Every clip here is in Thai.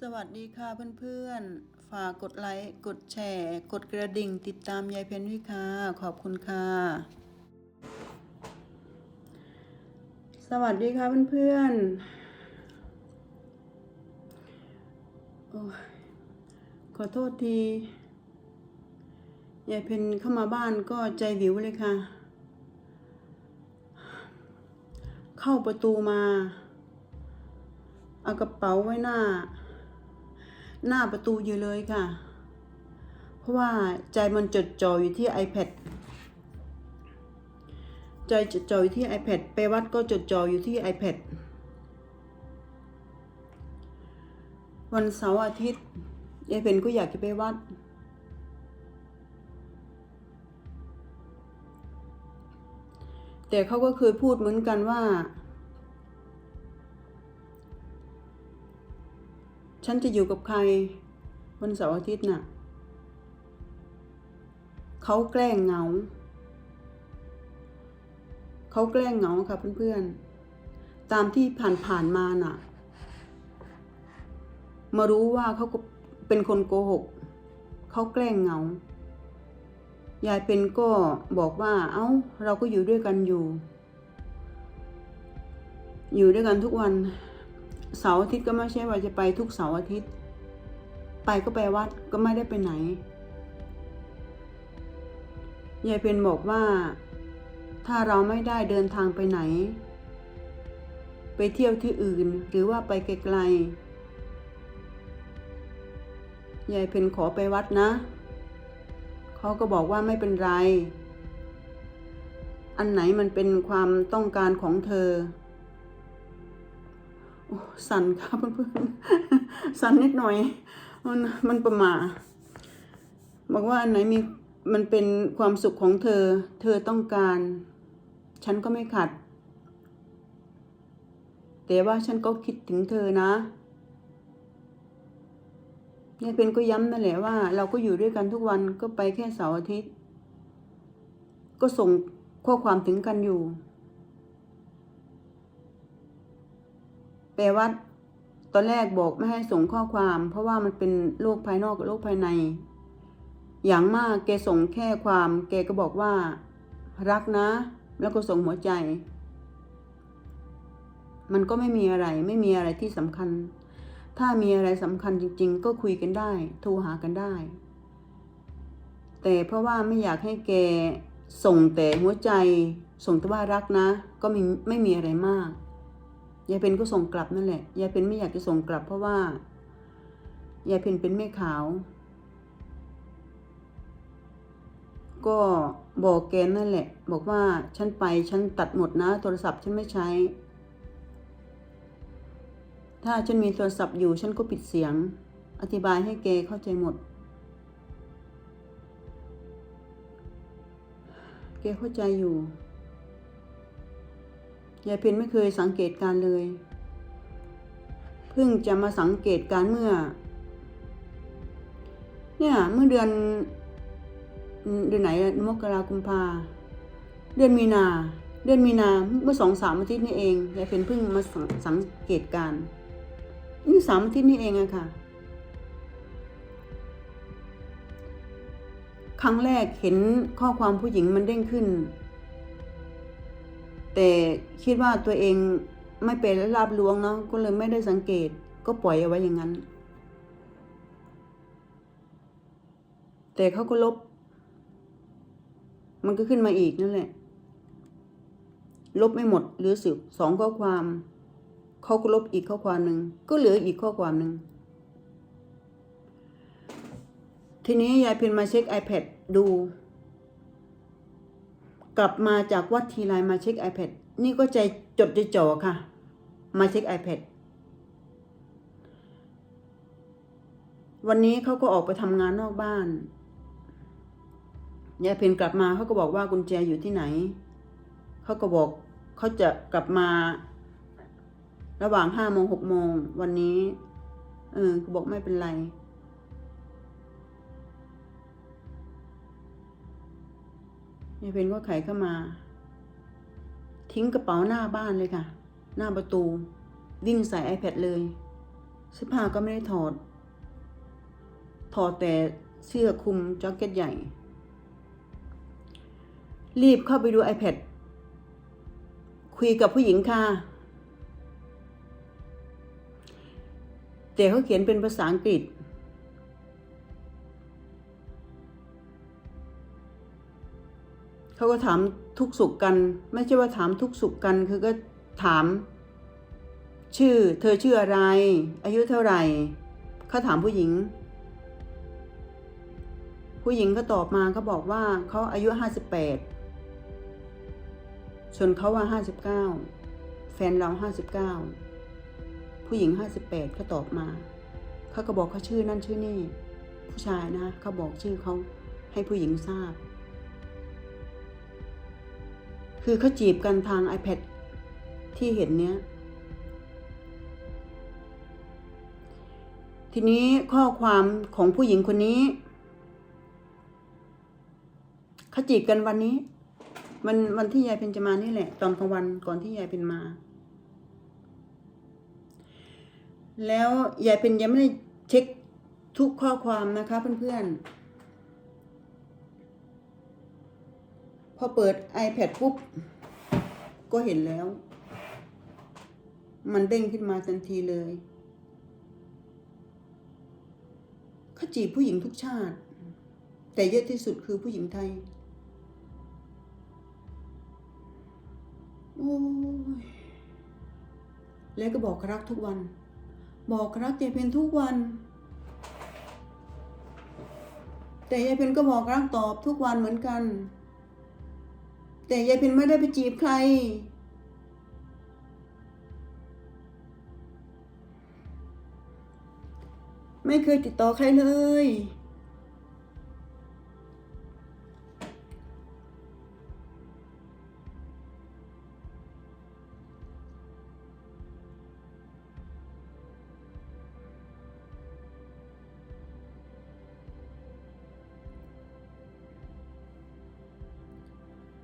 สวัสดีค่ะเพื่อนๆ ฝากกดไลค์ กดแชร์ กดกระดิ่ง ติดตามยายเพนด้วยค่ะขอบคุณค่ะ สวัสดีค่ะเพื่อนๆโอ้ขอโทษที ยายเพนเข้ามาบ้านก็ใจวิวเลยค่ะ เข้าประตูมา เอากระเป๋าไว้หน้า หน้าประตูอยู่เลยค่ะ เพราะว่าใจมันจดจ่ออยู่ที่ iPad ใจจดจ่ออยู่ที่ iPad ไปวัดก็จดจ่ออยู่ที่ iPad วันเสาร์อาทิตย์ยายเป็นก็อยากจะไปวัด แต่เขาก็เคยพูดเหมือนกันว่า ฉันจะอยู่กับใคร วันเสาร์อาทิตย์น่ะ เขาแกล้งเหงา เขาแกล้งเหงาค่ะเพื่อนๆ ตามที่ผ่านๆมาน่ะ มารู้ว่าเขาเป็นคนโกหก เขาแกล้งเหงา ยายเป็นก็บอกว่า เอ้า เราก็อยู่ด้วยกันอยู่ อยู่ด้วยกันทุกวัน เสาร์อาทิตย์ก็ไม่ใช่ว่าจะไปทุกเสาร์อาทิตย์ ไปก็ไปวัดก็ไม่ได้ไปไหน ยายเพนบอกว่า ถ้าเราไม่ได้เดินทางไปไหน ไปเที่ยวที่อื่นหรือว่าไปไกลๆ ยายเพนขอไปวัดนะ เขาก็บอกว่าไม่เป็นไร อันไหนมันเป็นความต้องการของเธอ สั่นค่ะเพื่อนๆ สั่นนิดหน่อย มันมันประหมาบอกว่าอันไหนมีมันเป็นความสุขของเธอ เธอต้องการ ฉันก็ไม่ขัด แต่ว่าฉันก็คิดถึงเธอนะยายเป็นก็ย้ำนั่นแหละว่า เราก็อยู่ด้วยกันทุกวันก็ไปแค่เสาร์อาทิตย์ ก็ส่งข้อความถึงกันอยู่ แปลว่าตอนแรกบอกไม่ให้ส่งข้อความ เพราะว่ามันเป็นโลกภายนอกกับโลกภายใน อย่างมากแกส่งแค่ความ แกก็บอกว่า รักนะ แล้วก็ส่งหัวใจ มันก็ไม่มีอะไร ไม่มีอะไรที่สำคัญ ถ้ามีอะไรสำคัญจริง ๆ ก็คุยกันได้ โทรหากันได้ แต่เพราะว่าไม่อยากให้แกส่งแต่หัวใจ ส่งแต่ว่ารักนะ ก็ไมีไม่มีอะไรมาก ยายเพนก็ส่งกลับนั่นแหละ ยายเพนไม่อยากจะส่งกลับเพราะว่า ยายเพนเป็นแม่ขาว ก็บอกแกนั่นแหละ บอกว่าฉันไปฉันตัดหมดนะ โทรศัพท์ฉันไม่ใช้ ถ้าฉันมีโทรศัพท์อยู่ฉันก็ปิดเสียง อธิบายให้แกเข้าใจหมด แกเข้าใจอยู่ ยายเพนไม่เคยสังเกตการเลย เพิ่งจะมาสังเกตการเมื่อ เนี่ยเมื่อเดือน เดือนไหนมกรากุมภาเดือนมีนา เดือนมีนาเมื่อสองสามอาทิตย์นี่เองยายเพนเพิ่งมาสังสังเกตการนี่สามอาทิตย์นี่เองอะค่ะ ครั้งแรกเห็นข้อความผู้หญิงมันเด้งขึ้น แต่คิดว่าตัวเองไม่เป็นลาบล้วงเนาะก็เลยไม่ได้สังเกตก็ปล่อยเอาไว้อย่างนั้น แต่เขาก็ลบ มันก็ขึ้นมาอีกนั่นแหละ ลบไม่หมดเหลือสิบสองข้อความเขาก็ลบอีกข้อความหนึ่งก็เหลืออีกข้อความหนึ่งทีนี้ยายเพ็ญมาเช็ค iPad ดู กลับมาจากวัดทีไรมาเช็ค iPad นี่ก็ใจจดใจจ่อค่ะ มาเช็ค iPad วันนี้เขาก็ออกไปทำงานนอกบ้านยายเพนกลับมาเขาก็บอกว่ากุญแจอยู่ที่ไหน เขาก็บอกเขาจะกลับมา ระหว่างห้าโมงหกโมงวันนี้ เออเขาบอกไม่เป็นไร ยายเพนก็ไขเข้ามา ทิ้งกระเป๋าหน้าบ้านเลยค่ะ หน้าประตู วิ่งใส่ iPad เลยเสื้อผ้าก็ไม่ได้ถอด ถอดแต่เสื้อคลุมแจ็คเก็ตใหญ่ รีบเข้าไปดู iPad คุยกับผู้หญิงค่ะ แต่เขาเขียนเป็นภาษาอังกฤษ เขาก็ถามทุกสุขกัน ไม่ใช่ว่าถามทุกสุขกันคือก็ถาม ชื่อ เธอชื่ออะไร อายุเท่าไหร่เขาถามผู้หญิง ผู้หญิงก็ตอบมาเขาบอกว่าเขาอายุห้าสิบแปดส่วนเขาว่าห้าสิบเก้าแฟนเราห้าสิบเก้าผู้หญิงห้าสิบแปดเขาตอบมาเขาก็บอกเขาชื่อนั่นชื่อนี่ ผู้ชายนะเขาบอกชื่อเขาให้ผู้หญิงทราบ คือเขาจีบกันทาง iPad ที่เห็นเนี้ย ทีนี้ข้อความของผู้หญิงคนนี้เขาจีบกันวันนี้วันวันที่ยายเป็นจะมานี่แหละ ตอนกลางวันก่อนที่ยายเป็นมา แล้วยายเป็นยังไม่ได้เช็คทุกข้อความนะคะเพื่อนๆ อเปิด iPad ปุ๊บ ก็เห็นแล้ว มันเด้งขึ้นมาทันทีเลยเขาจีบผู้หญิงทุกชาติ แต่เยอะที่สุดคือผู้หญิงไทย โอ้ย แล้วก็บอกรักทุกวัน บอกรักยายเพนทุกวัน แต่ยายเพนก็บอกรักตอบทุกวันเหมือนกัน แต่ยายเพนไม่ได้ไปจีบใคร ไม่เคยติดต่อใครเลย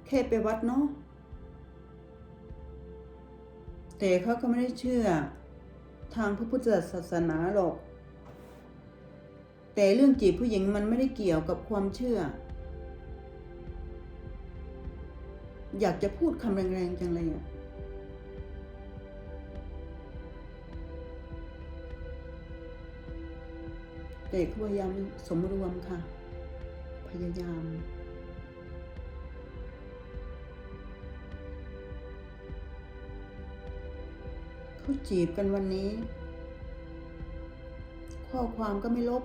แค่ไปวัดเนาะแต่เขาก็ไม่ได้เชื่อทางพระพุทธศาสนาหรอก แต่เรื่องจีบผู้หญิงมันไม่ได้เกี่ยวกับความเชื่อ อยากจะพูดคำแรงๆจังเลยอะแต่พยายามสมรวมค่ะ พยายาม เขาจีบกันวันนี้ ข้อความก็ไม่ลบ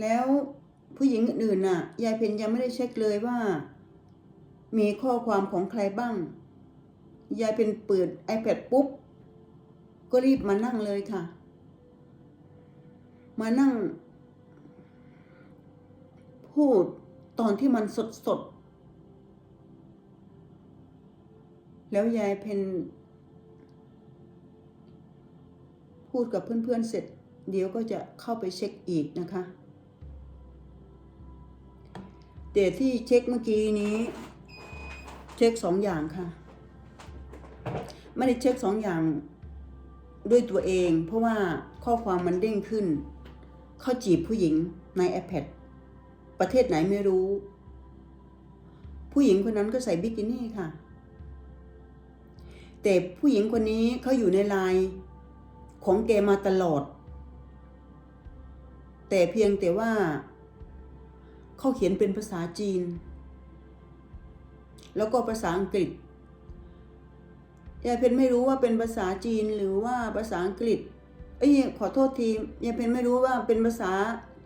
แล้วผู้หญิงอื่นน่ะ ยายเพนยังไม่ได้เช็คเลยว่า มีข้อความของใครบ้าง ยายเป็นเปิด iPad ปุ๊บ ก็รีบมานั่งเลยค่ะ มานั่ง พูดตอนที่มันสดๆ แล้วยายเพนพูดกับเพื่อนๆเสร็จ เดี๋ยวก็จะเข้าไปเช็คอีกนะคะ แต่ที่เช็คเมื่อกี้นี้ เช็คสองอย่างค่ะ ไม่ได้เช็คสองอย่างด้วยตัวเอง เพราะว่าข้อความมันเด้งขึ้น เข้าจีบผู้หญิงใน iPad ประเทศไหนไม่รู้ ผู้หญิงคนนั้นก็ใส่บิกินี่ค่ะ แต่ผู้หญิงคนนี้เขาอยู่ในไลน์ของแกมาตลอด แต่เพียงแต่ว่าเขาเขียนเป็นภาษาจีน แล้วก็ภาษาอังกฤษยายเพนไม่รู้ว่าเป็นภาษาจีนหรือว่าภาษาอังกฤษเอ้ยขอโทษทียายเพนไม่รู้ว่าเป็นภาษา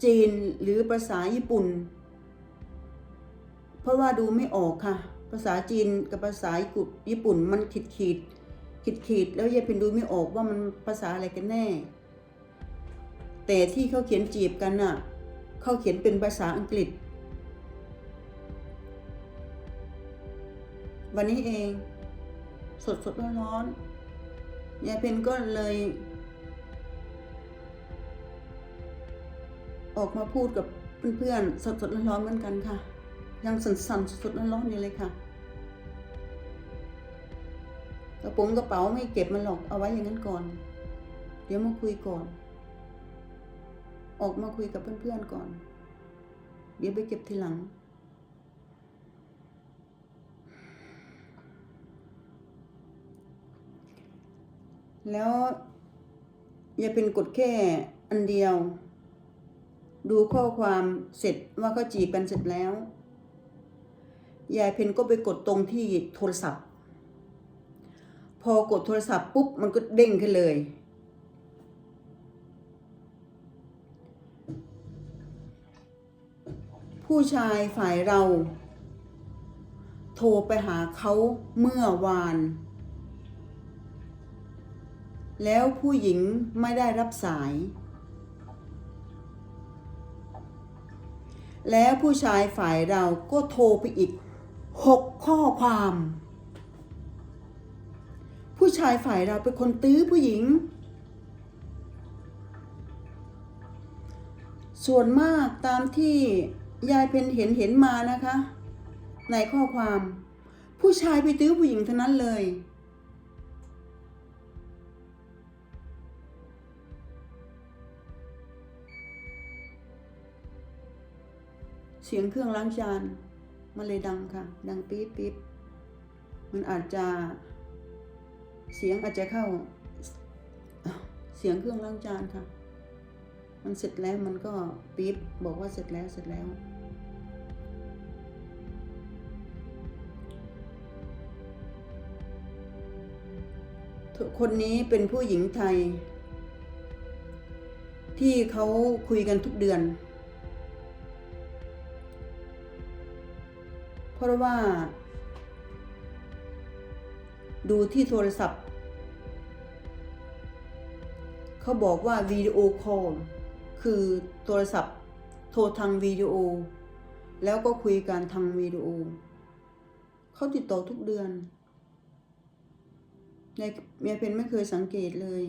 จีนหรือภาษาญี่ปุ่น เพราะว่าดูไม่ออกค่ะ ภาษาจีนกับภาษาญี่ปุ่นมันขีดขีดขีดขีดแล้วยายเพนดูไม่ออกว่ามันภาษาอะไรกันแน่ แต่ที่เขาเขียนจีบกันน่ะเขาเขียนเป็นภาษาอังกฤษ วันนี้เองสดสดร้อนร้อนๆยายเพนก็เลย ออกมาพูดกับเพื่อนๆสดสดร้อนร้อนๆเหมือนกันค่ะ ยังสั่นๆสดสดร้อนร้อนๆอยู่เลยค่ะ กระโป๋องกระเป๋าไม่เก็บมันหรอกเอาไว้อย่างนั้นก่อน เดี๋ยวมาคุยก่อน ออกมาคุยกับเพื่อนๆก่อน เดี๋ยวไปเก็บทีหลัง แล้วอย่าเป็นกดแค่อันเดียว ดูข้อความเสร็จว่าเขาจีบกันเสร็จแล้วยายเพนก็ไปกดตรงที่โทรศัพท์ พอกดโทรศัพท์ปุ๊บมันก็เด้งขึ้นเลย ผู้ชายฝ่ายเรา โทรไปหาเขาเมื่อวาน แล้วผู้หญิงไม่ได้รับสาย แล้วผู้ชายฝ่ายเราก็โทรไปอีกหกข้อความ ผู้ชายฝ่ายเราเป็นคนตื้อผู้หญิง ส่วนมากตามที่ยายเพนเห็นเห็นมานะคะ ในข้อความ ผู้ชายไปตื้อผู้หญิงเท่านั้นเลย เสียงเครื่องล้างจานมันเลยดังค่ะ ดังปี๊บปี๊บมันอาจจะ เสียงอาจจะเข้าเสียงเครื่องล้างจานค่ะ มันเสร็จแล้วมันก็ปี๊บบอกว่าเสร็จแล้วเสร็จแล้วคนนี้เป็นผู้หญิงไทย ที่เขาคุยกันทุกเดือน เพราะว่า ดูที่โทรศัพท์ เขาบอกว่าวิดีโอคอลคือโทรศัพท์โทรทางวิดีโอ แล้วก็คุยกันทางวิดีโอเขาติดต่อทุกเดือนยายเมียเพนไม่เคยสังเกตเลย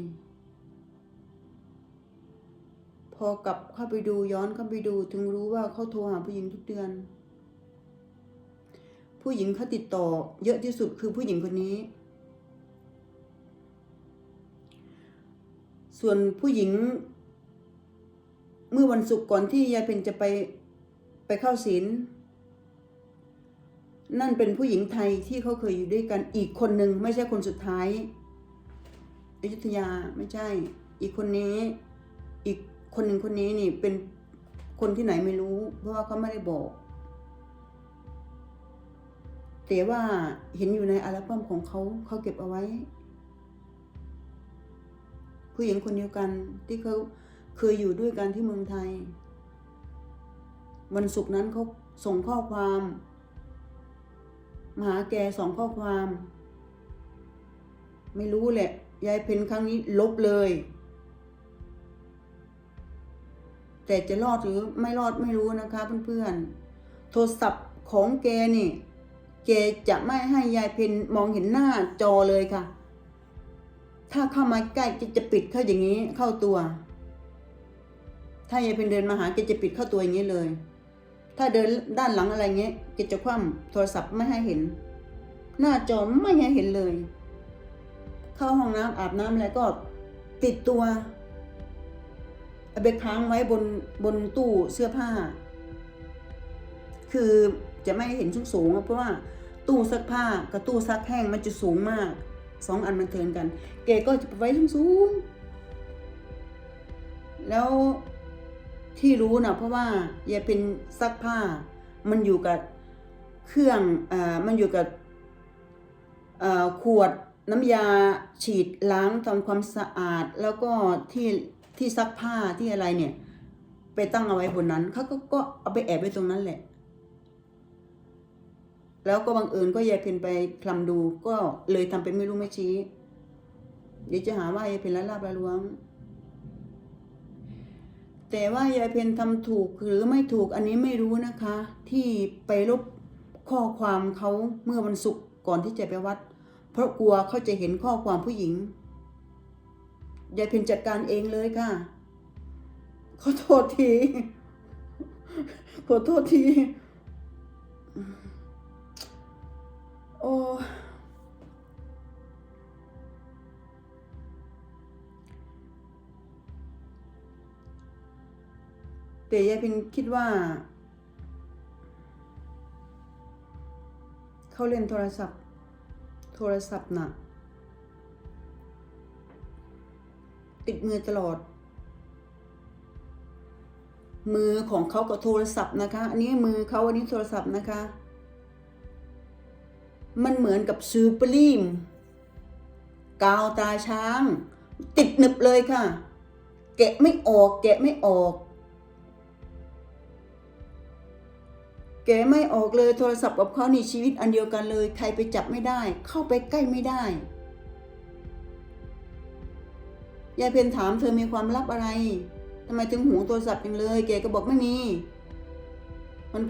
พอกลับเข้าไปดูย้อนเข้าไปดูถึงรู้ว่าเขาโทรหาผู้หญิงทุกเดือน ผู้หญิงเขาติดต่อเยอะที่สุดคือผู้หญิงคนนี้ ส่วนผู้หญิง เมื่อวันศุกร์ก่อนที่ยายเพนจะไปไปเข้าศีลนั่นเป็นผู้หญิงไทยที่เขาเคยอยู่ด้วยกันอีกคนหนึ่งไม่ใช่คนสุดท้ายอยุธยาไม่ใช่ อีกคนนี้อีกคนหนึ่งคนนี้นี่เป็นคนที่ไหนไม่รู้ เพราะว่าเขาไม่ได้บอก แต่ว่าเห็นอยู่ในอัลบั้มของเขาเขาเก็บเอาไว้ ผู้หญิงคนเดียวกันที่เขาเคยอยู่ด้วยกันที่เมืองไทย วันศุกร์นั้นเขาส่งข้อความมาหาแกสองข้อความ ไม่รู้แหละ ยายเพนครั้งนี้ลบเลย แต่จะรอดหรือไม่รอดไม่รู้นะคะเพื่อนๆ โทรศัพท์ของแกนี่ แกจะไม่ให้ยายเพนมองเห็นหน้าจอเลยค่ะ ถ้าเข้ามาใกล้จะจะปิดเข้าอย่างนี้เข้าตัว ถ้ายายเพนเดินมาหาแกจะปิดเข้าตัวอย่างนี้เลย ถ้าเดินด้านหลังอะไรเงี้ยแกจะคว่ำโทรศัพท์ไม่ให้เห็น หน้าจอไม่ให้เห็นเลย เข้าห้องน้ำอาบน้ำอะไรก็ติดตัวเอาไปค้างไว้บนบนตู้เสื้อผ้า คือจะไม่ให้เห็นสูงสูงเพราะว่าตู้ซักผ้ากับตู้ซักแห้งมันจะสูงมาก สองอันมันเทินกันเกก็จะไปไว้สูงสูงๆแล้วที่รู้นะเพราะว่ายายเป็นซักผ้า มันอยู่กับเครื่องอ่ามันอยู่กับอ่าขวดน้ำยาฉีดล้างทำความสะอาด แล้วก็ที่ที่ซักผ้าที่อะไรเนี่ย ไปตั้งเอาไว้บนนั้นเขาก็ก็เอาไปแอบไว้ตรงนั้นแหละ แล้วก็บังเอิญก็ยายเพนไปคลำดูก็เลยทำเป็นไม่รู้ไม่ชี้ เดี๋ยวจะหาว่ายายเพนละลาบละล้วง แต่ว่ายายเพนทำถูกหรือไม่ถูกอันนี้ไม่รู้นะคะ ที่ไปลบข้อความเขาเมื่อวันศุกร์ก่อนที่จะไปวัด เพราะกลัวเขาจะเห็นข้อความผู้หญิงยายเพนจัดการเองเลยค่ะขอโทษทีขอโทษที โอ้แต่ยายพินคิดว่า เขาเล่นโทรศัพท์ โทรศัพท์หน่ะติดมือตลอด มือของเขากับโทรศัพท์นะคะ อันนี้มือเขาอันนี้โทรศัพท์นะคะ มันเหมือนกับซูเปอร์ลีมกาวตาช้าง ติดหนึบเลยค่ะ แกะไม่ออก แกะไม่ออก แกะไม่ออกเลยโทรศัพท์กับเขานี่ชีวิตอันเดียวกันเลย ใครไปจับไม่ได้ เข้าไปใกล้ไม่ได้ยายเพนถามเธอมีความลับอะไรทำไมถึงหูโทรศัพท์ยังเลย แกก็บอกไม่มี มัน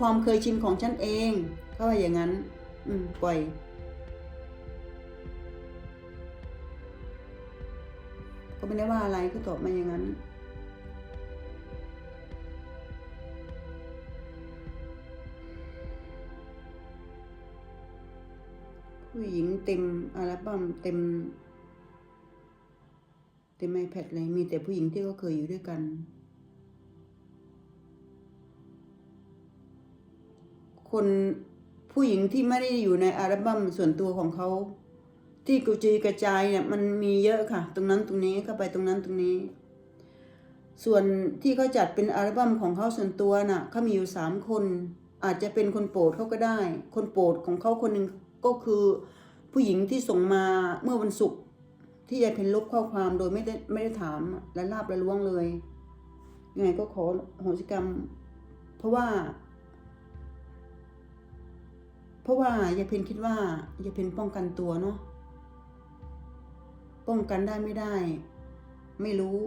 ความเคยชินของฉันเองเขาว่าอย่างนั้น อืม ปล่อย ก็ไม่ได้ว่าอะไรก็ตอบมาอย่างนั้น ผู้หญิงเต็มอัลบั้มเต็ม เต็มไอแพดเลยมีแต่ผู้หญิงที่เขาเคยอยู่ด้วยกันคน ผู้หญิงที่ไม่ได้อยู่ในอัลบั้มส่วนตัวของเขา ที่กระจุยกระจายเนี่ยมันมีเยอะค่ะ ตรงนั้นตรงนี้เข้าไปตรงนั้นตรงนี้ ส่วนที่เขาจัดเป็นอัลบั้มของเขาส่วนตัวน่ะเขามีอยู่สามคน อาจจะเป็นคนโปรดเขาก็ได้ คนโปรดของเขาคนหนึ่งก็คือผู้หญิงที่ส่งมาเมื่อวันศุกร์ที่ยายเพนลบข้อความโดยไม่ได้ไม่ได้ถามและลาบและล้วงเลยยังไงก็ขอโหสิกรรม เพราะว่า เพราะว่ายายเพนคิดว่ายายเพนป้องกันตัวเนาะป้องกันได้ไม่ได้ ไม่รู้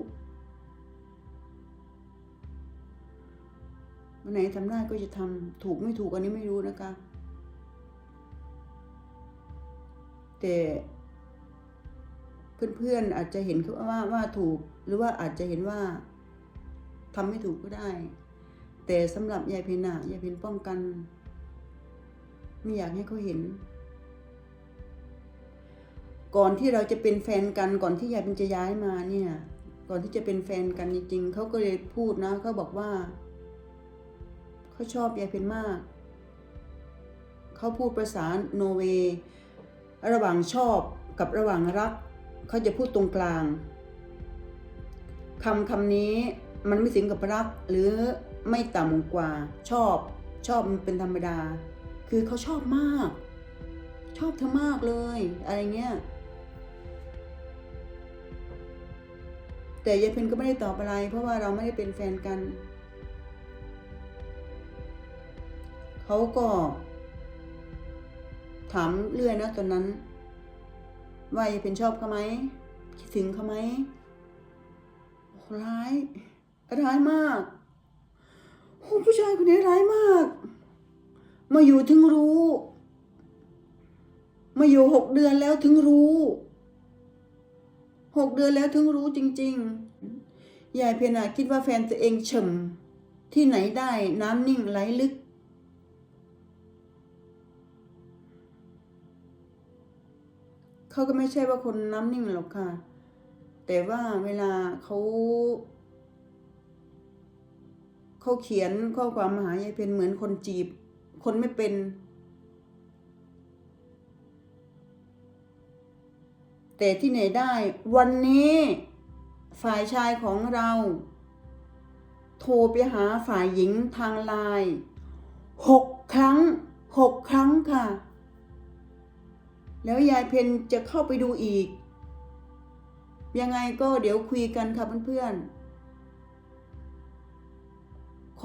วันไหนทำได้ก็จะทำถูกไม่ถูกอันนี้ไม่รู้นะคะ แต่เพื่อนๆอาจจะเห็นเขาว่าว่าถูกหรือว่าอาจจะเห็นว่าทำไม่ถูกก็ได้ แต่สำหรับยายเพนอะยายเพนป้องกัน ไม่อยากให้เขาเห็น ก่อนที่เราจะเป็นแฟนกันก่อนที่ยายเป็นจะย้ายมาเนี่ย ก่อนที่จะเป็นแฟนกันจริงๆเขาก็เลยพูดนะเขาบอกว่าเขาชอบยายเพนมากเขาพูดภาษาโนเวย์ระหว่างชอบกับระหว่างรักเขาจะพูดตรงกลางคำคำนี้มันไม่ถึงกับรักหรือไม่ต่ำกว่าชอบชอบมันเป็นธรรมดา คือเขาชอบมาก ชอบเธอมากเลย อะไรเงี้ยแต่ยายเพนก็ไม่ได้ตอบอะไร เพราะว่าเราไม่ได้เป็นแฟนกัน เขาก็ ถามเรื่อยนะตอนนั้น ว่ายายเพนชอบเขาไหมคิดถึงเขาไหมร้าย ร้ายมากโอ้ผู้ชายคนนี้ร้ายมาก มาอยู่ถึงรู้ มาอยู่หกเดือนแล้วถึงรู้หกเดือนแล้วถึงรู้จริง ๆ ยายเพนอะคิดว่าแฟนตัวเองเฉมที่ไหนได้น้ำนิ่งไหลลึก เขาก็ไม่ใช่ว่าคนน้ำนิ่งหรอกค่ะ แต่ว่าเวลาเขาเขาเขียนข้อความมาหายายเพนเหมือนคนจีบ คนไม่เป็น แต่ที่ไหนได้ วันนี้ ฝ่ายชายของเรา โทรไปหาฝ่ายหญิงทางไลน์หกครั้งหกครั้งค่ะ แล้วยายเพนจะเข้าไปดูอีก ยังไงก็เดี๋ยวคุยกันค่ะเพื่อนๆ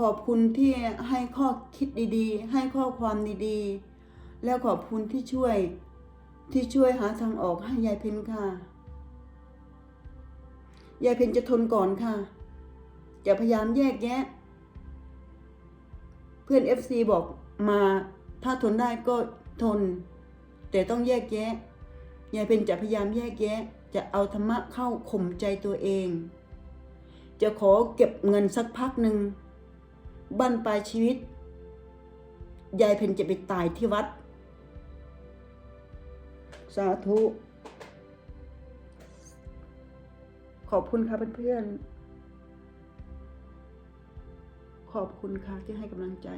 ขอบคุณที่ให้ข้อคิดดีๆ ให้ข้อความดีๆ แล้วขอบคุณที่ช่วย ที่ช่วยหาทางออกให้ยายเพนค่ะ ยายเพนจะทนก่อนค่ะ จะพยายามแยกแยะ เพื่อนเอฟซีบอกมา ถ้าทนได้ก็ทน แต่ต้องแยกแยะ ยายเพนจะพยายามแยกแยะ จะเอาธรรมะเข้าข่มใจตัวเอง จะขอเก็บเงินสักพักหนึ่ง บั้นปลายชีวิต ยายเพนจะไปตายที่วัด สาธุ ขอบคุณครับเพื่อนๆขอบคุณค่ะที่ให้กำลังใจ